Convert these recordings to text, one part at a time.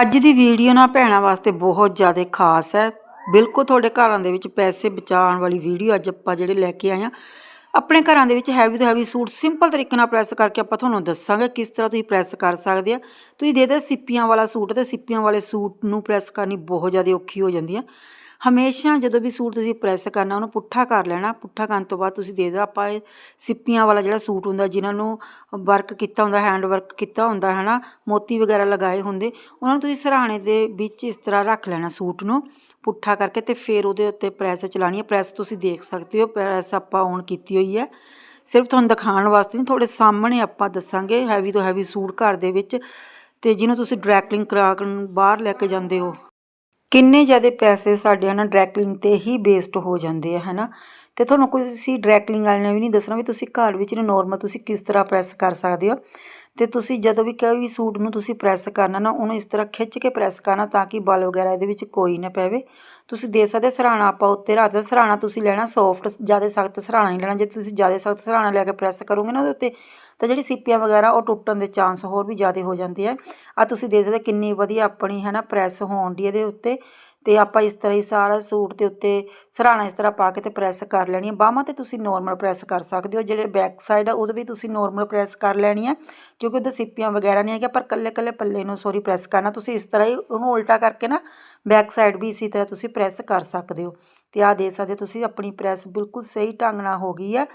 ਅੱਜ ਦੀ ਵੀਡੀਓ ਨਾ ਭੈਣਾਂ ਵਾਸਤੇ ਬਹੁਤ ਜ਼ਿਆਦਾ ਖਾਸ ਹੈ। ਬਿਲਕੁਲ ਤੁਹਾਡੇ ਘਰਾਂ ਦੇ ਵਿੱਚ ਪੈਸੇ ਬਚਾਉਣ ਵਾਲੀ ਵੀਡੀਓ ਅੱਜ ਆਪਾਂ ਜਿਹੜੇ ਲੈ ਕੇ ਆਏ ਆ ਆਪਣੇ ਘਰਾਂ ਦੇ ਵਿੱਚ ਹੈਵੀ ਤੋਂ ਹੈਵੀ ਸੂਟ ਸਿੰਪਲ ਤਰੀਕੇ ਨਾਲ ਪ੍ਰੈਸ ਕਰਕੇ ਆਪਾਂ ਤੁਹਾਨੂੰ ਦੱਸਾਂਗੇ ਕਿਸ ਤਰ੍ਹਾਂ ਤੁਸੀਂ ਪ੍ਰੈਸ ਕਰ ਸਕਦੇ ਆ। ਤੁਸੀਂ ਦੇ ਦੇ ਸਿੱਪੀਆਂ ਵਾਲਾ ਸੂਟ ਤੇ ਸਿੱਪੀਆਂ ਵਾਲੇ ਸੂਟ ਨੂੰ ਪ੍ਰੈਸ ਕਰਨੀ ਬਹੁਤ ਜ਼ਿਆਦਾ ਔਖੀ ਹੋ ਜਾਂਦੀ ਆ। ਹਮੇਸ਼ਾ ਜਦੋਂ ਵੀ ਸੂਟ ਤੁਸੀਂ ਪ੍ਰੈਸ ਕਰਨਾ, ਉਹਨੂੰ ਪੁੱਠਾ ਕਰ ਲੈਣਾ। ਪੁੱਠਾ ਕਰਨ ਤੋਂ ਬਾਅਦ ਤੁਸੀਂ ਦੇ ਦਿਓ। ਆਪਾਂ ਇਹ ਸਿੱਪੀਆਂ ਵਾਲਾ ਜਿਹੜਾ ਸੂਟ ਹੁੰਦਾ, ਜਿਨ੍ਹਾਂ ਨੂੰ ਵਰਕ ਕੀਤਾ ਹੁੰਦਾ ਹੈਂਡ ਵਰਕ ਕੀਤਾ ਹੁੰਦਾ ਹੈ ਨਾ ਮੋਤੀ ਵਗੈਰਾ ਲਗਾਏ ਹੁੰਦੇ, ਉਹਨਾਂ ਨੂੰ ਤੁਸੀਂ ਸਰਾਣੇ ਦੇ ਵਿੱਚ ਇਸ ਤਰ੍ਹਾਂ ਰੱਖ ਲੈਣਾ ਸੂਟ ਨੂੰ ਪੁੱਠਾ ਕਰਕੇ ਤੇ ਫਿਰ ਉਹਦੇ ਉੱਤੇ ਪ੍ਰੈਸ ਚਲਾਣੀ ਹੈ। ਪ੍ਰੈਸ ਤੁਸੀਂ ਦੇਖ ਸਕਦੇ ਹੋ, ਪ੍ਰੈਸ ਆਪਾਂ ਔਨ ਕੀਤੀ ਹੋਈ ਹੈ। ਸਿਰਫ ਤੁਹਾਨੂੰ ਦਿਖਾਉਣ ਵਾਸਤੇ ਨਹੀਂ, ਤੁਹਾਡੇ ਸਾਹਮਣੇ ਆਪਾਂ ਦੱਸਾਂਗੇ ਹੈਵੀ ਤੋਂ ਹੈਵੀ ਸੂਟ ਘਰ ਦੇ ਵਿੱਚ ਤੇ ਜਿਹਨੂੰ ਤੁਸੀਂ ਡਰੈਕਲਿੰਗ ਕਰਾ ਕੇ ਬਾਹਰ ਲੈ ਕੇ ਜਾਂਦੇ ਹੋ। ਕਿੰਨੇ ਜ਼ਿਆਦਾ ਪੈਸੇ ਸਾਡੇ ਹਨਾ ਡਰੈਕਲਿੰਗ ਤੇ ਹੀ ਬੇਸਡ ਹੋ ਜਾਂਦੇ ਆ, ਹਨਾ? ਤੇ ਤੁਹਾਨੂੰ ਕੋਈ ਤੁਸੀਂ ਡਰੈਕਲਿੰਗ ਵਾਲਿਆਂ ਨੇ ਵੀ ਨਹੀਂ ਦੱਸਣਾ ਵੀ ਤੁਸੀਂ ਘਰ ਵਿੱਚ ਇਹਨੂੰ ਨੋਰਮਲ ਤੁਸੀਂ ਕਿਸ ਤਰ੍ਹਾਂ ਪ੍ਰੈਸ ਕਰ ਸਕਦੇ ਹੋ। ਤੇ ਤੁਸੀਂ ਜਦੋਂ ਵੀ ਕਹੋ ਵੀ ਸੂਟ ਨੂੰ ਤੁਸੀਂ ਪ੍ਰੈਸ ਕਰਨਾ ਨਾ, ਉਹਨੂੰ ਇਸ ਤਰ੍ਹਾਂ ਖਿੱਚ ਕੇ ਪ੍ਰੈਸ ਕਰਨਾ ਤਾਂ ਕਿ ਬਲ ਵਗੈਰਾ ਇਹਦੇ ਵਿੱਚ ਕੋਈ ਨਾ ਪਵੇ। ਤੁਸੀਂ ਦੇ ਸਕਦੇ ਸਰਾਣਾ ਆਪਾਂ ਉੱਤੇ ਰੱਖਦੇ ਸਰਾਣਾ ਤੁਸੀਂ ਲੈਣਾ ਸੌਫਟ ਜ਼ਿਆਦਾ ਸਖਤ ਸਰਾਣਾ ਨਹੀਂ ਲੈਣਾ, ਜੇ ਤੁਸੀਂ ਜ਼ਿਆਦਾ ਸਖਤ ਸਰਾਣਾ ਲੈ ਕੇ ਪ੍ਰੈਸ ਕਰੋਗੇ ਨਾ ਉਹਦੇ ਉੱਤੇ, ਤਾਂ ਜਿਹੜੀ ਸਿੱਪੀਆਂ ਵਗੈਰਾ ਉਹ ਟੁੱਟਣ ਦੇ ਚਾਂਸ ਹੋਰ ਵੀ ਜ਼ਿਆਦਾ ਹੋ ਜਾਂਦੇ ਆ। ਆ ਤੁਸੀਂ ਦੇ ਸਕਦੇ ਕਿੰਨੀ ਵਧੀਆ ਆਪਣੀ ਹੈ ਨਾ ਪ੍ਰੈਸ ਹੋਣ ਦੀ ਇਹਦੇ ਉੱਤੇ। ਤੇ ਆਪਾਂ ਇਸ ਤਰ੍ਹਾਂ ਹੀ ਸਾਰਾ ਸੂਟ ਦੇ ਉੱਤੇ ਸਰਾਣਾ ਇਸ ਤਰ੍ਹਾਂ ਪਾ ਕੇ ਤੇ ਪ੍ਰੈਸ ਕਰ ਲੈਣੀ ਹੈ ਬਾਹਾਂ ਤੇ ਤੁਸੀਂ ਨੋਰਮਲ ਪ੍ਰੈਸ ਕਰ ਸਕਦੇ ਹੋ, ਜਿਹੜੇ ਬੈਕ ਸਾਈਡ ਆ, ਉਹਦੇ ਵੀ ਤੁਸੀਂ ਨੋਰਮਲ ਪ੍ਰੈਸ ਕਰ ਲੈਣੀ ਹੈ ਕਿਉਂਕਿ ਉਹਦੇ ਸਿੱਪੀਆਂ ਵਗੈਰਾ ਨਹੀਂ ਹੈਗੀਆਂ, ਪਰ ਕੱਲੇ ਕੱਲੇ ਪੱਲੇ ਨੂੰ ਸੋਰੀ ਪ੍ਰੈਸ ਕਰਨਾ। ਤੁਸੀਂ ਇਸ ਤਰ੍ਹਾਂ ਹੀ ਉਹਨੂੰ ਉਲਟਾ ਕਰਕੇ ਨਾ ਬੈਕ ਸਾਈਡ ਵੀ ਇਸੇ ਤਰ੍ਹਾਂ ਤੁਸੀਂ ਪ੍ਰੈਸ ਕਰ ਸਕਦੇ ਹੋ। ਤੇ ਆਹ ਦੇ ਸਕਦੇ ਤੁਸੀਂ, ਆਪਣੀ ਪ੍ਰੈਸ ਬਿਲਕੁਲ ਸਹੀ ਢੰਗ ਨਾਲ ਹੋ ਗਈ ਹੈ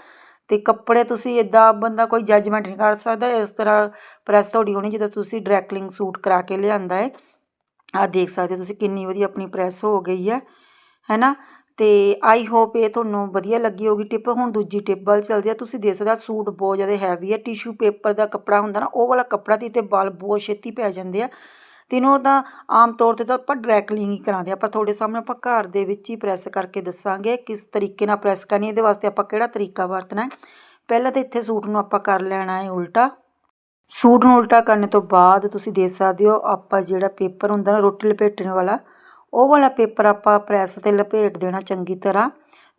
ਤੇ ਕੱਪੜੇ ਤੁਸੀਂ ਇਦਾਂ ਬੰਦਾ ਕੋਈ ਜੱਜਮੈਂਟ ਨਹੀਂ ਕਰ ਸਕਦਾ, ਇਸ ਤਰ੍ਹਾਂ ਪ੍ਰੈਸ ਤੁਹਾਡੀ ਹੋਣੀ, ਜਦੋਂ ਤੁਸੀਂ ਡਰੈਕਲਿੰਗ ਸੂਟ ਕਰਾ ਕੇ ਲਿਆਂਦਾ ਹੈ ਆ ਦੇਖ ਸਕਦੇ ਹੋ ਤੁਸੀਂ ਕਿੰਨੀ ਵਧੀਆ ਆਪਣੀ ਪ੍ਰੈਸ ਹੋ ਗਈ ਹੈ, ਹੈਨਾ? ਤੇ ਆਈ ਹੋਪ ਇਹ ਤੁਹਾਨੂੰ ਵਧੀਆ ਲੱਗੀ ਹੋਗੀ ਟਿਪ ਹੁਣ ਦੂਜੀ ਟਿਪ ਵੱਲ ਚੱਲਦੇ ਆ ਤੁਸੀਂ ਦੇਖ ਸਕਦੇ ਹੋ ਸੂਟ ਬਹੁਤ ਜ਼ਿਆਦਾ ਹੈਵੀ ਹੈ। ਟਿਸ਼ੂ ਪੇਪਰ ਦਾ ਕੱਪੜਾ ਹੁੰਦਾ ਨਾ, ਉਹ ਵਾਲਾ ਕੱਪੜਾ ਦੀ ਤੇ ਬਲ ਬਹੁਤ ਛੇਤੀ ਪੈ ਜਾਂਦੇ ਆ। ਤੇ ਇਹਨੂੰ ਤਾਂ ਆਮ ਤੌਰ ਤੇ ਤਾਂ ਆਪਾਂ ਡਰੈਕਲਿੰਗ ਹੀ ਕਰਾਉਂਦੇ ਆ ਪਰ ਤੁਹਾਡੇ ਸਾਹਮਣੇ ਆਪਾਂ ਘਰ ਦੇ ਵਿੱਚ ਹੀ ਪ੍ਰੈਸ ਕਰਕੇ ਦੱਸਾਂਗੇ ਕਿਸ ਤਰੀਕੇ ਨਾਲ ਪ੍ਰੈਸ ਕਰਨੀ ਇਹਦੇ ਵਾਸਤੇ ਆਪਾਂ ਕਿਹੜਾ ਤਰੀਕਾ ਵਰਤਣਾ ਹੈ? ਪਹਿਲਾਂ ਤਾਂ ਇੱਥੇ ਸੂਟ ਨੂੰ ਆਪਾਂ ਕਰ ਲੈਣਾ ਹੈ ਉਲਟਾ। ਸੂਟ ਨੂੰ ਉਲਟਾ ਕਰਨ ਤੋਂ ਬਾਅਦ ਤੁਸੀਂ ਦੇਖ ਸਕਦੇ ਹੋ, ਆਪਾਂ ਜਿਹੜਾ ਪੇਪਰ ਹੁੰਦਾ ਨਾ, ਰੋਟੀ ਲਪੇਟਣ ਵਾਲਾ, ਉਹ ਵਾਲਾ ਪੇਪਰ ਆਪਾਂ ਪ੍ਰੈਸ ਤੇ ਲਪੇਟ ਦੇਣਾ ਚੰਗੀ ਤਰ੍ਹਾਂ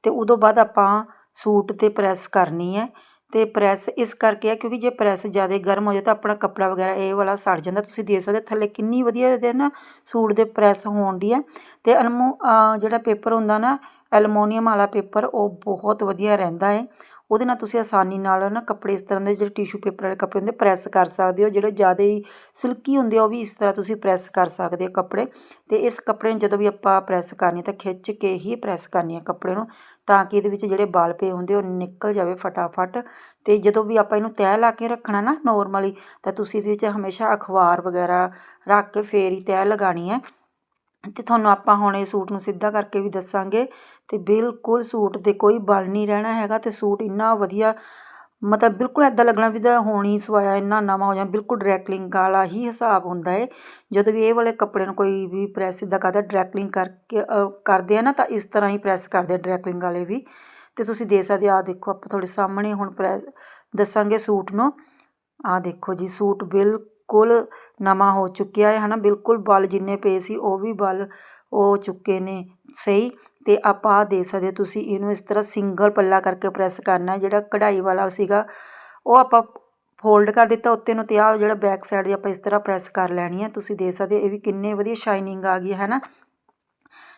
ਤੇ ਉਦੋਂ ਬਾਅਦ ਆਪਾਂ ਸੂਟ ਤੇ ਪ੍ਰੈਸ ਕਰਨੀ ਹੈ ਤੇ ਪ੍ਰੈਸ ਇਸ ਕਰਕੇ ਹੈ ਕਿਉਂਕਿ ਜੇ ਪ੍ਰੈਸ ਜ਼ਿਆਦਾ ਗਰਮ ਹੋ ਜਾਏ ਤਾਂ ਆਪਣਾ ਕੱਪੜਾ ਵਗੈਰਾ ਇਹ ਵਾਲਾ ਸੜ ਜਾਂਦਾ, ਤੁਸੀਂ ਦੇਖ ਸਕਦੇ ਥੱਲੇ ਕਿੰਨੀ ਵਧੀਆ ਦੇ ਨਾ ਸੂਟ ਦੇ ਪ੍ਰੈਸ ਹੋਣ ਦੀ ਹੈ ਤੇ ਅਲਮੋ ਜਿਹੜਾ ਪੇਪਰ ਹੁੰਦਾ ਨਾ, ਐਲੂਮੀਨੀਅਮ ਵਾਲਾ ਪੇਪਰ ਉਹ ਬਹੁਤ ਵਧੀਆ ਰਹਿੰਦਾ ਹੈ। ਉਹਦੇ ਨਾਲ ਤੁਸੀਂ ਆਸਾਨੀ ਨਾਲ ਨਾ ਕੱਪੜੇ ਇਸ ਤਰ੍ਹਾਂ ਦੇ ਜਿਹੜੇ ਟਿਸ਼ੂ ਪੇਪਰ ਵਾਲੇ ਕੱਪੜੇ ਹੁੰਦੇ ਪ੍ਰੈਸ ਕਰ ਸਕਦੇ ਹੋ, ਜਿਹੜੇ ਜ਼ਿਆਦਾ ਹੀ ਸਿਲਕੀ ਹੁੰਦੇ ਆ, ਉਹ ਵੀ ਇਸ ਤਰ੍ਹਾਂ ਤੁਸੀਂ ਪ੍ਰੈਸ ਕਰ ਸਕਦੇ ਹੋ ਕੱਪੜੇ। ਤੇ ਇਸ ਕੱਪੜੇ ਨੂੰ ਜਦੋਂ ਵੀ ਆਪਾਂ ਪ੍ਰੈਸ ਕਰਨੀ ਤਾਂ ਖਿੱਚ ਕੇ ਹੀ ਪ੍ਰੈਸ ਕਰਨੀ ਹੈ ਕੱਪੜੇ ਨੂੰ, ਤਾਂ ਕਿ ਇਹਦੇ ਵਿੱਚ ਜਿਹੜੇ ਬਾਲ ਪਏ ਹੁੰਦੇ ਉਹ ਨਿਕਲ ਜਾਵੇ ਫਟਾਫਟ। ਤੇ ਜਦੋਂ ਵੀ ਆਪਾਂ ਇਹਨੂੰ ਤੈਅ ਲਾ ਕੇ ਰੱਖਣਾ ਨਾ ਨੋਰਮਲੀ ਤਾਂ ਤੁਸੀਂ ਇਹਦੇ ਵਿੱਚ ਹਮੇਸ਼ਾ ਅਖਬਾਰ ਵਗੈਰਾ ਰੱਖ ਕੇ ਫੇਰ ਹੀ ਤੈਅ ਲਗਾਣੀ ਹੈ ਅਤੇ ਤੁਹਾਨੂੰ ਆਪਾਂ ਹੁਣ ਇਹ ਸੂਟ ਨੂੰ ਸਿੱਧਾ ਕਰਕੇ ਵੀ ਦੱਸਾਂਗੇ। ਅਤੇ ਬਿਲਕੁਲ ਸੂਟ ਤੇ ਕੋਈ ਬਲ ਨਹੀਂ ਰਹਿਣਾ ਹੈਗਾ ਅਤੇ ਸੂਟ ਇੰਨਾ ਵਧੀਆ, ਮਤਲਬ ਬਿਲਕੁਲ ਇੱਦਾਂ ਲੱਗਣਾ ਵੀ ਦਾ ਹੋਣੀ ਸਵਾਇਆ, ਇੰਨਾ ਨਵਾਂ ਹੋ ਜਾਣਾ, ਬਿਲਕੁਲ ਡਰੈਕਲਿੰਗ ਵਾਲਾ ਹੀ ਹਿਸਾਬ ਹੁੰਦਾ ਹੈ ਜਦੋਂ ਵੀ ਇਹ ਵਾਲੇ ਕੱਪੜੇ ਨੂੰ ਕੋਈ ਵੀ ਪ੍ਰੈਸ ਇੱਦਾਂ ਕਰਦਾ ਡਰੈਕਲਿੰਗ ਕਰਕੇ ਕਰਦੇ ਆ ਨਾ ਤਾਂ ਇਸ ਤਰ੍ਹਾਂ ਹੀ ਪ੍ਰੈਸ ਕਰਦੇ ਡਰੈਕਲਿੰਗ ਵਾਲੇ ਵੀ। ਅਤੇ ਤੁਸੀਂ ਦੇ ਸਕਦੇ ਆ ਦੇਖੋ ਆਪਾਂ ਤੁਹਾਡੇ ਸਾਹਮਣੇ ਹੁਣ ਪ੍ਰੈ ਦੱਸਾਂਗੇ ਸੂਟ ਨੂੰ। ਆ ਦੇਖੋ ਜੀ, ਸੂਟ ਬਿਲ ਬਿਲਕੁਲ ਨਵਾਂ ਹੋ ਚੁੱਕਿਆ ਹੈ ਹੈ ਨਾ ਬਿਲਕੁਲ ਬਲ ਜਿੰਨੇ ਪਏ ਸੀ, ਉਹ ਵੀ ਬਲ ਹੋ ਚੁੱਕੇ ਨੇ। ਸਹੀ? ਅਤੇ ਆਪਾਂ ਆਹ ਦੇ ਸਕਦੇ ਤੁਸੀਂ ਇਹਨੂੰ ਇਸ ਤਰ੍ਹਾਂ ਸਿੰਗਲ ਪੱਲਾ ਕਰਕੇ ਪ੍ਰੈਸ ਕਰਨਾ ਜਿਹੜਾ ਕਢਾਈ ਵਾਲਾ ਸੀਗਾ, ਉਹ ਆਪਾਂ ਫੋਲਡ ਕਰ ਦਿੱਤਾ, ਉੱਤੇ ਨੂੰ ਤੇ ਆ ਜਿਹੜਾ ਬੈਕ ਸਾਈਡ ਦੀ ਆਪਾਂ ਇਸ ਤਰ੍ਹਾਂ ਪ੍ਰੈਸ ਕਰ ਲੈਣੀ ਹੈ। ਤੁਸੀਂ ਦੇ ਸਕਦੇ ਹੋ, ਇਹ ਵੀ ਕਿੰਨੇ ਵਧੀਆ ਸ਼ਾਈਨਿੰਗ ਆ ਗਈ ਹੈ ਨਾ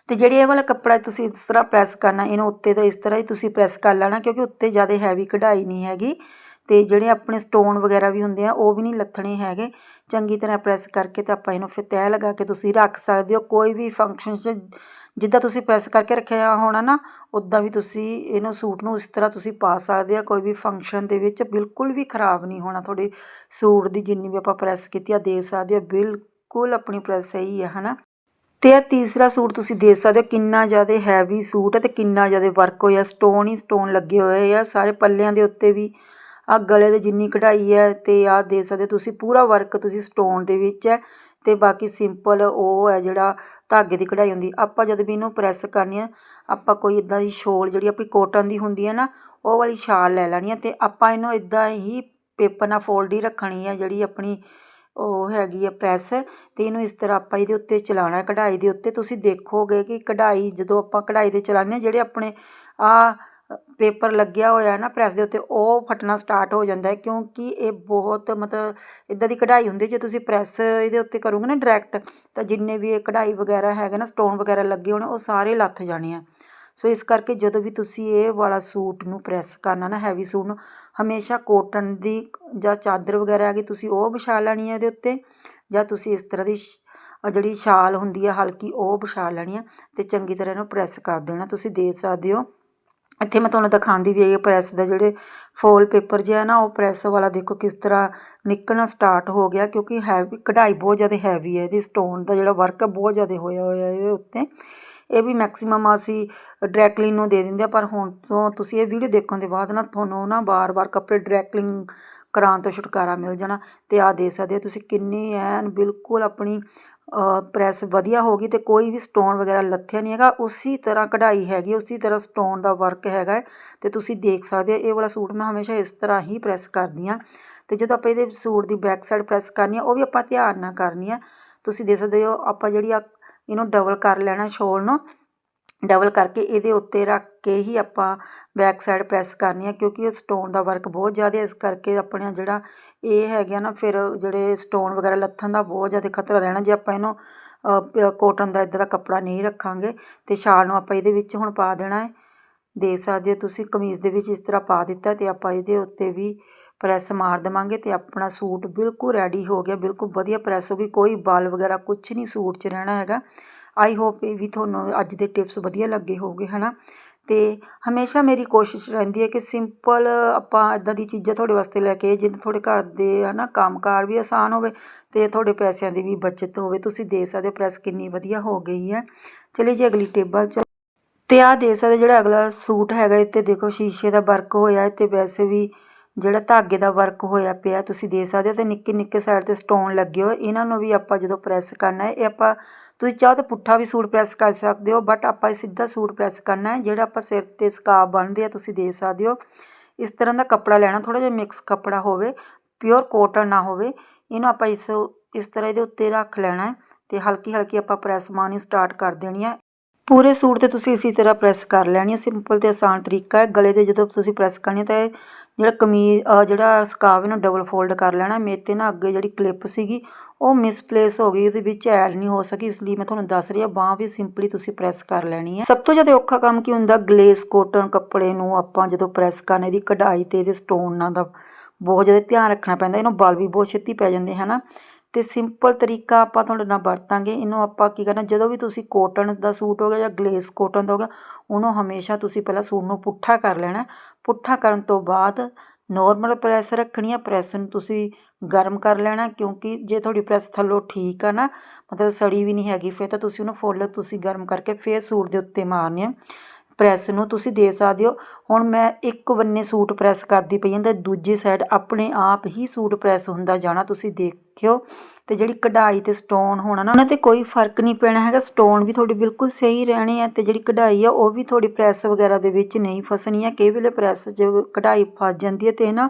ਤੇ ਜਿਹੜੀ ਇਹ ਵਾਲਾ ਕੱਪੜਾ ਤੁਸੀਂ ਇਸ ਤਰ੍ਹਾਂ ਪ੍ਰੈਸ ਕਰਨਾ, ਇਹਨੂੰ ਉੱਤੇ ਦਾ ਇਸ ਤਰ੍ਹਾਂ ਹੀ ਤੁਸੀਂ ਪ੍ਰੈਸ ਕਰ ਲੈਣਾ, ਕਿਉਂਕਿ ਉੱਤੇ ਜ਼ਿਆਦਾ ਹੈਵੀ ਕਢਾਈ ਨਹੀਂ ਹੈਗੀ। ਅਤੇ ਜਿਹੜੇ ਆਪਣੇ ਸਟੋਨ ਵਗੈਰਾ ਵੀ ਹੁੰਦੇ ਆ, ਉਹ ਵੀ ਨਹੀਂ ਲੱਥਣੇ ਹੈਗੇ। ਚੰਗੀ ਤਰ੍ਹਾਂ ਪ੍ਰੈਸ ਕਰਕੇ ਤੇ ਆਪਾਂ ਇਹਨੂੰ ਫਿਰ ਤੈਅ ਲਗਾ ਕੇ ਤੁਸੀਂ ਰੱਖ ਸਕਦੇ ਹੋ। ਕੋਈ ਵੀ ਫੰਕਸ਼ਨ 'ਚ ਜਿੱਦਾਂ ਤੁਸੀਂ ਪ੍ਰੈਸ ਕਰਕੇ ਰੱਖਿਆ ਹੋਣਾ ਨਾ ਉਦਾਂ ਵੀ ਤੁਸੀਂ ਇਹਨੂੰ ਸੂਟ ਨੂੰ ਇਸ ਤਰ੍ਹਾਂ ਤੁਸੀਂ ਪਾ ਸਕਦੇ ਆ। ਕੋਈ ਵੀ ਫੰਕਸ਼ਨ ਦੇ ਵਿੱਚ ਬਿਲਕੁਲ ਵੀ ਖਰਾਬ ਨਹੀਂ ਹੋਣਾ। ਤੁਹਾਡੇ ਸੂਟ ਦੀ ਜਿੰਨੀ ਵੀ ਆਪਾਂ ਪ੍ਰੈਸ ਕੀਤੀ ਆ, ਦੇ ਸਕਦੇ ਹੋ ਬਿਲਕੁਲ ਆਪਣੀ ਪ੍ਰੈਸ ਸਹੀ ਹੈ ਹਨਾ? ਤੇ ਇਹ ਤੀਸਰਾ ਸੂਟ ਤੁਸੀਂ ਦੇਖ ਸਕਦੇ ਹੋ। ਕਿੰਨਾ ਜ਼ਿਆਦਾ ਹੈਵੀ ਸੂਟ ਹੈ ਤੇ ਕਿੰਨਾ ਜ਼ਿਆਦਾ ਵਰਕ ਹੋਇਆ। ਸਟੋਨ ਹੀ ਸਟੋਨ ਲੱਗੇ ਹੋਏ ਆ। ਸਾਰੇ ਪੱਲਿਆਂ ਦੇ ਉੱਤੇ ਵੀ ਆ ਗਲੇ ਦੇ ਜਿੰਨੀ ਕਢਾਈ ਹੈ ਤੇ ਆ ਦੇ ਸਕਦੇ ਤੁਸੀਂ, ਪੂਰਾ ਵਰਕ ਤੁਸੀਂ ਸਟੋਨ ਦੇ ਵਿੱਚ ਹੈ ਤੇ ਬਾਕੀ ਸਿੰਪਲ ਉਹ ਹੈ ਜਿਹੜਾ ਧਾਗੇ ਦੀ ਕਢਾਈ ਹੁੰਦੀ। ਆਪਾਂ ਜਦ ਵੀ ਇਹਨੂੰ ਪ੍ਰੈਸ ਕਰਨੀ ਆ ਆਪਾਂ ਕੋਈ ਇਦਾਂ ਦੀ ਸ਼ੋਲ ਜਿਹੜੀ ਆਪਣੀ ਕੋਟਨ ਦੀ ਹੁੰਦੀ ਹੈ ਨਾ, ਉਹ ਵਾਲੀ ਸ਼ਾਲ ਲੈ ਲੈਣੀ ਹੈ ਤੇ ਆਪਾਂ ਇਹਨੂੰ ਇਦਾਂ ਹੀ ਪੇਪਰ ਨਾਲ ਫੋਲਡ ਹੀ ਰੱਖਣੀ ਹੈ ਜਿਹੜੀ ਆਪਣੀ ਉਹ ਹੈਗੀ ਆ ਪ੍ਰੈਸ ਤੇ ਇਹਨੂੰ ਇਸ ਤਰ੍ਹਾਂ ਆਪਾਂ ਇਹਦੇ ਉੱਤੇ ਚਲਾਉਣਾ ਕਢਾਈ ਦੇ ਉੱਤੇ। ਤੁਸੀਂ ਦੇਖੋਗੇ ਕਿ ਕਢਾਈ ਜਦੋਂ ਆਪਾਂ ਕਢਾਈ ਦੇ ਚਲਾਉਂਦੇ ਜਿਹੜੇ ਆਪਣੇ ਆ ਪੇਪਰ ਲੱਗਿਆ ਹੋਇਆ ਨਾ ਪ੍ਰੈਸ ਦੇ ਉੱਤੇ, ਉਹ ਫਟਣਾ ਸਟਾਰਟ ਹੋ ਜਾਂਦਾ ਕਿਉਂਕਿ ਇਹ ਬਹੁਤ ਮਤਲਬ ਇੱਦਾਂ ਦੀ ਕਢਾਈ ਹੁੰਦੀ ਜੇ ਤੁਸੀਂ ਪ੍ਰੈਸ ਇਹਦੇ ਉੱਤੇ ਕਰੋਗੇ ਨਾ ਡਾਇਰੈਕਟ, ਤਾਂ ਜਿੰਨੇ ਵੀ ਇਹ ਕਢਾਈ ਵਗੈਰਾ ਹੈਗਾ ਨਾ, ਸਟੋਨ ਵਗੈਰਾ ਲੱਗੇ ਹੋਣੇ, ਉਹ ਸਾਰੇ ਲੱਥ ਜਾਣੇ ਆ। ਸੋ ਇਸ ਕਰਕੇ ਜਦੋਂ ਵੀ ਤੁਸੀਂ ਇਹ ਵਾਲਾ ਸੂਟ ਨੂੰ ਪ੍ਰੈਸ ਕਰਨਾ ਨਾ, ਹੈਵੀ ਸੂਟ ਨੂੰ, ਹਮੇਸ਼ਾ ਕੋਟਨ ਦੀ ਜਾਂ ਚਾਦਰ ਵਗੈਰਾ ਹੈਗੀ, ਤੁਸੀਂ ਉਹ ਵਿਛਾ ਲੈਣੀ ਹੈ ਇਹਦੇ ਉੱਤੇ, ਜਾਂ ਤੁਸੀਂ ਇਸ ਤਰ੍ਹਾਂ ਦੀ ਸ਼- ਜਿਹੜੀ ਸ਼ਾਲ ਹੁੰਦੀ ਹੈ ਹਲਕੀ, ਉਹ ਵਿਛਾ ਲੈਣੀ ਹੈ ਤੇ ਚੰਗੀ ਤਰ੍ਹਾਂ ਇਹਨੂੰ ਪ੍ਰੈਸ ਕਰ ਦੇਣਾ, ਤੁਸੀਂ ਦੇ ਸਕਦੇ ਹੋ। ਇੱਥੇ ਮੈਂ ਤੁਹਾਨੂੰ ਦਿਖਾਉਂਦੀ ਵੀ ਇਹ ਪ੍ਰੈਸ ਦਾ ਜਿਹੜੇ ਫੋਲ ਪੇਪਰ ਜਿਹਾ ਨਾ, ਉਹ ਪ੍ਰੈਸ ਵਾਲਾ ਦੇਖੋ ਕਿਸ ਤਰ੍ਹਾਂ ਨਿਕਲਣਾ ਸਟਾਰਟ ਹੋ ਗਿਆ, ਕਿਉਂਕਿ ਹੈਵੀ ਕਢਾਈ ਬਹੁਤ ਜ਼ਿਆਦਾ ਹੈਵੀ ਹੈ ਇਹਦੀ ਸਟੋਨ ਦਾ ਜਿਹੜਾ ਵਰਕ ਬਹੁਤ ਜ਼ਿਆਦਾ ਹੋਇਆ ਹੋਇਆ ਇਹਦੇ ਉੱਤੇ। ਇਹ ਵੀ ਮੈਕਸਿਮਮ ਅਸੀਂ ਡਰੈਕਲਿੰਗ ਨੂੰ ਦੇ ਦਿੰਦੇ ਆ, ਪਰ ਹੁਣ ਤੋਂ ਤੁਸੀਂ ਇਹ ਵੀਡੀਓ ਦੇਖਣ ਦੇ ਬਾਅਦ ਨਾ, ਤੁਹਾਨੂੰ ਨਾ ਬਾਰ-ਬਾਰ ਕੱਪੜੇ ਡਰੈਕਲਿੰਗ ਕਰਾਉਣ ਤੋਂ ਛੁਟਕਾਰਾ ਮਿਲ ਜਾਣਾ ਤੇ ਆ ਦੇ ਸਕਦੇ ਹੋ ਤੁਸੀਂ ਕਿੰਨੀ ਐਨ ਬਿਲਕੁਲ ਆਪਣੀ ਪ੍ਰੈਸ ਵਧੀਆ ਹੋ ਗਈ ਅਤੇ ਕੋਈ ਵੀ ਸਟੋਨ ਵਗੈਰਾ ਲੱਥਿਆ ਨਹੀਂ ਹੈਗਾ, ਉਸੇ ਤਰ੍ਹਾਂ ਕਢਾਈ ਹੈਗੀ ਉਸੇ ਤਰ੍ਹਾਂ ਸਟੋਨ ਦਾ ਵਰਕ ਹੈਗਾ ਅਤੇ ਤੁਸੀਂ ਦੇਖ ਸਕਦੇ ਹੋ, ਇਹ ਵਾਲਾ ਸੂਟ ਮੈਂ ਹਮੇਸ਼ਾ ਇਸ ਤਰ੍ਹਾਂ ਹੀ ਪ੍ਰੈਸ ਕਰਦੀ ਹਾਂ ਅਤੇ ਜਦੋਂ ਆਪਾਂ ਇਹਦੇ ਸੂਟ ਦੀ ਬੈਕ ਸਾਈਡ ਪ੍ਰੈਸ ਕਰਨੀ ਆ ਉਹ ਵੀ ਆਪਾਂ ਧਿਆਨ ਨਾਲ ਕਰਨੀ ਆ ਤੁਸੀਂ ਦੇਖ ਸਕਦੇ ਹੋ, ਆਪਾਂ ਜਿਹੜੀ ਆ ਇਹਨੂੰ ਡਬਲ ਕਰ ਲੈਣਾ ਸ਼ੋਲ ਨੂੰ ਡਬਲ ਕਰਕੇ ਇਹਦੇ ਉੱਤੇ ਰੱਖ ਕੇ ਹੀ ਆਪਾਂ ਬੈਕ ਸਾਈਡ ਪ੍ਰੈਸ ਕਰਨੀ ਆ, ਕਿਉਂਕਿ ਉਹ ਸਟੋਨ ਦਾ ਵਰਕ ਬਹੁਤ ਜ਼ਿਆਦਾ ਇਸ ਕਰਕੇ ਆਪਣਾ ਜਿਹੜਾ ਇਹ ਹੈਗਾ ਨਾ, ਫਿਰ ਜਿਹੜੇ ਸਟੋਨ ਵਗੈਰਾ ਲੱਥਣ ਦਾ ਬਹੁਤ ਜ਼ਿਆਦਾ ਖਤਰਾ ਰਹਿਣਾ, ਜੇ ਆਪਾਂ ਇਹਨੂੰ ਕੋਟਨ ਦਾ ਇਦਾਂ ਦਾ ਕੱਪੜਾ ਨਹੀਂ ਰੱਖਾਂਗੇ ਤੇ ਸ਼ਾਲ ਨੂੰ ਆਪਾਂ ਇਹਦੇ ਵਿੱਚ ਹੁਣ ਪਾ ਦੇਣਾ ਹੈ। ਦੇ ਸਕਦੇ ਹੋ ਤੁਸੀਂ, ਕਮੀਜ਼ ਦੇ ਵਿੱਚ ਇਸ ਤਰ੍ਹਾਂ ਪਾ ਦਿੱਤਾ ਤੇ ਆਪਾਂ ਇਹਦੇ ਉੱਤੇ ਵੀ ਪ੍ਰੈਸ ਮਾਰ ਦੇਵਾਂਗੇ ਤੇ ਆਪਣਾ ਸੂਟ ਬਿਲਕੁਲ ਰੈਡੀ ਹੋ ਗਿਆ, ਬਿਲਕੁਲ ਵਧੀਆ ਪ੍ਰੈਸ ਹੋ ਗਈ। ਕੋਈ ਬਾਲ ਵਗੈਰਾ ਕੁਝ ਨਹੀਂ ਸੂਟ 'ਚ ਰਹਿਣਾ ਹੈਗਾ। ਆਈ ਹੋਪ ਇਹ ਵੀ ਤੁਹਾਨੂੰ ਅੱਜ ਦੇ ਟਿਪਸ ਵਧੀਆ ਲੱਗੇ ਹੋਗੇ ਹਨਾ? ਤੇ ਹਮੇਸ਼ਾ ਮੇਰੀ ਕੋਸ਼ਿਸ਼ ਰਹਿੰਦੀ ਹੈ ਕਿ ਸਿੰਪਲ ਆਪਾਂ ਇਦਾਂ ਦੀ ਚੀਜ਼ਾਂ ਤੁਹਾਡੇ ਵਾਸਤੇ ਲੈ ਕੇ ਜਿਹਦੇ ਤੁਹਾਡੇ ਘਰ ਦੇ, ਹਨਾ, ਕੰਮਕਾਰ ਵੀ ਆਸਾਨ ਹੋਵੇ ਤੇ ਤੁਹਾਡੇ ਪੈਸਿਆਂ ਦੀ ਵੀ ਬਚਤ ਹੋਵੇ। ਤੁਸੀਂ ਦੇ ਸਕਦੇ ਹੋ ਪ੍ਰੈਸ ਕਿੰਨੀ ਵਧੀਆ ਹੋ ਗਈ ਹੈ। ਚਲਿਏ ਜੀ, ਅਗਲੀ ਟੇਬਲ 'ਚ। ਤੇ ਆਹ ਦੇ ਸਕਦੇ ਜਿਹੜਾ ਅਗਲਾ ਸੂਟ ਹੈਗਾ, ਇੱਥੇ ਦੇਖੋ, ਸ਼ੀਸ਼ੇ ਦਾ ਵਰਕ ਹੋਇਆ ਤੇ ਵੈਸੇ ਵੀ ਜਿਹੜਾ ਧਾਗੇ ਦਾ ਵਰਕ ਹੋਇਆ ਪਿਆ, ਤੁਸੀਂ ਦੇ ਸਕਦੇ ਹੋ ਤੇ ਨਿੱਕੇ ਨਿੱਕੇ ਸਾਈਡ ਤੇ ਸਟੋਨ ਲੱਗੇ ਹੋਏ। ਇਹਨਾਂ ਨੂੰ ਵੀ ਆਪਾਂ ਜਦੋਂ ਪ੍ਰੈਸ ਕਰਨਾ ਹੈ, ਇਹ ਆਪਾਂ, ਤੁਸੀਂ ਚਾਹੋ ਤਾਂ ਪੁੱਠਾ ਵੀ ਸੂਟ ਪ੍ਰੈਸ ਕਰ ਸਕਦੇ ਹੋ ਬਟ ਆਪਾਂ ਇਹ ਸਿੱਧਾ ਸੂਟ ਪ੍ਰੈਸ ਕਰਨਾ ਹੈ, ਜਿਹੜਾ ਆਪਾਂ ਸਿਰ ਤੇ ਸਕਾਬ ਬੰਨਦੇ ਆ, ਤੁਸੀਂ ਦੇ ਸਕਦੇ ਹੋ। ਇਸ ਤਰ੍ਹਾਂ ਦਾ ਕੱਪੜਾ ਲੈਣਾ ਥੋੜਾ ਜਿਹਾ ਮਿਕਸ ਕੱਪੜਾ ਹੋਵੇ ਪਿਓਰ ਕੋਟਨ ਨਾ ਹੋਵੇ। ਇਹਨੂੰ ਆਪਾਂ ਇਸ ਇਸ ਤਰ੍ਹਾਂ ਇਹਦੇ ਉੱਤੇ ਰੱਖ ਲੈਣਾ ਹੈ ਤੇ ਹਲਕੀ ਹਲਕੀ ਆਪਾਂ ਪ੍ਰੈਸ ਮਾਰਨੀ ਸਟਾਰਟ ਕਰ ਦੇਣੀ ਹੈ। ਪੂਰੇ ਸੂਟ ਤੇ ਤੁਸੀਂ ਇਸੇ ਤਰ੍ਹਾਂ ਪ੍ਰੈਸ ਕਰ ਲੈਣੀ ਹੈ ਸਿੰਪਲ ਤੇ ਆਸਾਨ ਤਰੀਕਾ ਹੈ। ਗਲੇ ਤੇ ਜਦੋਂ ਤੁਸੀਂ ਪ੍ਰੈਸ ਕਰਨੀ ਹੈ ਤਾਂ ਇਹ ਜਿਹੜਾ ਕਮੀਜ਼ ਜਿਹੜਾ ਸਕਾਰਫ ਇਹਨੂੰ ਡਬਲ ਫੋਲਡ ਕਰ ਲੈਣਾ। ਮੇਰੇ ਤੇ ਨਾ ਅੱਗੇ ਜਿਹੜੀ ਕਲਿੱਪ ਸੀਗੀ, ਉਹ ਮਿਸਪਲੇਸ ਹੋ ਗਈ। ਉਹਦੇ ਵਿੱਚ ਐਡ ਨਹੀਂ ਹੋ ਸਕੀ। ਇਸ ਲਈ ਮੈਂ ਤੁਹਾਨੂੰ ਦੱਸ ਰਹੀ ਹਾਂ ਬਾਹ ਵੀ ਸਿੰਪਲੀ ਤੁਸੀਂ ਪ੍ਰੈਸ ਕਰ ਲੈਣੀ ਹੈ ਸਭ ਤੋਂ ਜ਼ਿਆਦਾ ਔਖਾ ਕੰਮ ਕੀ ਹੁੰਦਾ? ਗਲੇਸ ਕੋਟਨ ਕੱਪੜੇ ਨੂੰ ਆਪਾਂ ਜਦੋਂ ਪ੍ਰੈਸ ਕਰਨੇ ਦੀ ਕਢਾਈ ਤੇ ਇਹਦੇ ਸਟੋਨਾਂ ਦਾ ਬਹੁਤ ਜ਼ਿਆਦਾ ਧਿਆਨ ਰੱਖਣਾ ਪੈਂਦਾ। ਇਹਨੂੰ ਬਲ ਵੀ ਬਹੁਤ ਛੇਤੀ ਪੈ ਜਾਂਦੇ, ਹਨਾ? ਅਤੇ ਸਿੰਪਲ ਤਰੀਕਾ ਆਪਾਂ ਤੁਹਾਡੇ ਨਾਲ ਵਰਤਾਂਗੇ। ਇਹਨੂੰ ਆਪਾਂ ਕੀ ਕਰਨਾ, ਜਦੋਂ ਵੀ ਤੁਸੀਂ ਕੋਟਨ ਦਾ ਸੂਟ ਹੋ ਗਿਆ ਜਾਂ ਗਲੇਸ ਕੋਟਨ ਦਾ ਹੋ ਗਿਆ, ਉਹਨੂੰ ਹਮੇਸ਼ਾ ਤੁਸੀਂ ਪਹਿਲਾਂ ਸੂਟ ਨੂੰ ਪੁੱਠਾ ਕਰ ਲੈਣਾ। ਪੁੱਠਾ ਕਰਨ ਤੋਂ ਬਾਅਦ ਨੋਰਮਲ ਪ੍ਰੈਸ ਰੱਖਣੀ ਆ। ਪ੍ਰੈਸ ਨੂੰ ਤੁਸੀਂ ਗਰਮ ਕਰ ਲੈਣਾ, ਕਿਉਂਕਿ ਜੇ ਤੁਹਾਡੀ ਪ੍ਰੈਸ ਥੱਲੋਂ ਠੀਕ ਆ ਨਾ, ਮਤਲਬ ਸੜੀ ਵੀ ਨਹੀਂ ਹੈਗੀ, ਫਿਰ ਤਾਂ ਤੁਸੀਂ ਉਹਨੂੰ ਫੁੱਲ ਤੁਸੀਂ ਗਰਮ ਕਰਕੇ ਫਿਰ ਸੂਟ ਦੇ ਉੱਤੇ ਮਾਰਨੀ ਆ। ਪ੍ਰੈਸ ਨੂੰ ਤੁਸੀਂ ਦੇ ਸਕਦੇ ਹੋ। ਹੁਣ ਮੈਂ ਇੱਕ ਬੰਨੇ ਸੂਟ ਪ੍ਰੈਸ ਕਰਦੀ ਪਈ ਹਾਂ ਤੇ ਦੂਜੀ ਸਾਈਡ ਆਪਣੇ ਆਪ ਹੀ ਸੂਟ ਪ੍ਰੈਸ ਹੁੰਦਾ ਜਾਣਾ, ਤੁਸੀਂ ਦੇਖਿਓ। ਤੇ ਜਿਹੜੀ ਕਢਾਈ ਤੇ ਸਟੋਨ ਹੋਣਾ ਨਾ, ਉਹਨਾਂ ਤੇ ਕੋਈ ਫ਼ਰਕ ਨਹੀਂ ਪੈਣਾ ਹੈਗਾ। ਸਟੋਨ ਵੀ ਤੁਹਾਡੇ ਬਿਲਕੁਲ ਸਹੀ ਰਹਿਣੇ ਆ ਤੇ ਜਿਹੜੀ ਕਢਾਈ ਆ, ਉਹ ਵੀ ਤੁਹਾਡੀ ਪ੍ਰੈਸ ਵਗੈਰਾ ਦੇ ਵਿੱਚ ਨਹੀਂ ਫਸਣੀ ਆ ਕਈ ਵੇਲੇ ਪ੍ਰੈਸ 'ਚ ਕਢਾਈ ਫਸ ਜਾਂਦੀ ਹੈ ਤੇ ਨਾ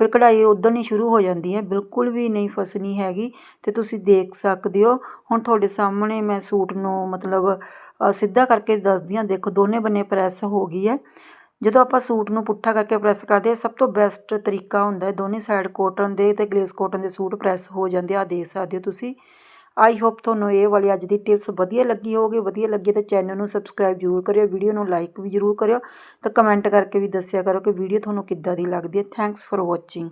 ਫਿਰ ਕਢਾਈ ਉਧਰ ਹੀ ਸ਼ੁਰੂ ਹੋ ਜਾਂਦੀ ਹੈ, ਬਿਲਕੁਲ ਵੀ ਨਹੀਂ ਫਸਣੀ ਹੈਗੀ ਤੇ ਤੁਸੀਂ ਦੇਖ ਸਕਦੇ ਹੋ। ਹੁਣ ਤੁਹਾਡੇ ਸਾਹਮਣੇ ਮੈਂ ਸੂਟ ਨੂੰ ਮਤਲਬ ਸਿੱਧਾ ਕਰਕੇ ਦੱਸਦੀ ਹਾਂ। ਦੇਖੋ, ਦੋਨੇ ਬੰਨੇ ਪ੍ਰੈਸ ਹੋ ਗਈ ਹੈ। ਜਦੋਂ ਆਪਾਂ ਸੂਟ ਨੂੰ ਪੁੱਠਾ ਕਰਕੇ ਪ੍ਰੈਸ ਕਰਦੇ ਹਾਂ, ਸਭ ਤੋਂ ਬੈਸਟ ਤਰੀਕਾ ਹੁੰਦਾ ਹੈ। ਦੋਨੇ ਸਾਈਡ ਕੋਟਨ ਦੇ ਤੇ ਗਲੇਸ ਕੋਟਨ ਦੇ ਸੂਟ ਪ੍ਰੈਸ ਹੋ ਜਾਂਦੇ ਆ। ਦੇਖ ਸਕਦੇ ਹੋ ਤੁਸੀਂ। ਆਈ ਹੋਪ ਤੁਹਾਨੂੰ ਇਹ ਵਾਲੀ ਅੱਜ ਦੀ ਟਿਪਸ ਵਧੀਆ ਲੱਗੀ ਹੋਵੇ ਵਧੀਆ ਲੱਗੀ ਤਾਂ ਚੈਨਲ ਨੂੰ ਸਬਸਕ੍ਰਾਈਬ ਜ਼ਰੂਰ ਕਰਿਓ ਵੀਡੀਓ ਨੂੰ ਲਾਈਕ ਵੀ ਜ਼ਰੂਰ ਕਰਿਓ। ਤੇ ਕਮੈਂਟ ਕਰਕੇ ਵੀ ਦੱਸਿਆ ਕਰੋ ਕਿ ਵੀਡੀਓ ਤੁਹਾਨੂੰ ਕਿੱਦਾਂ ਦੀ ਲੱਗਦੀ ਹੈ। Thanks for watching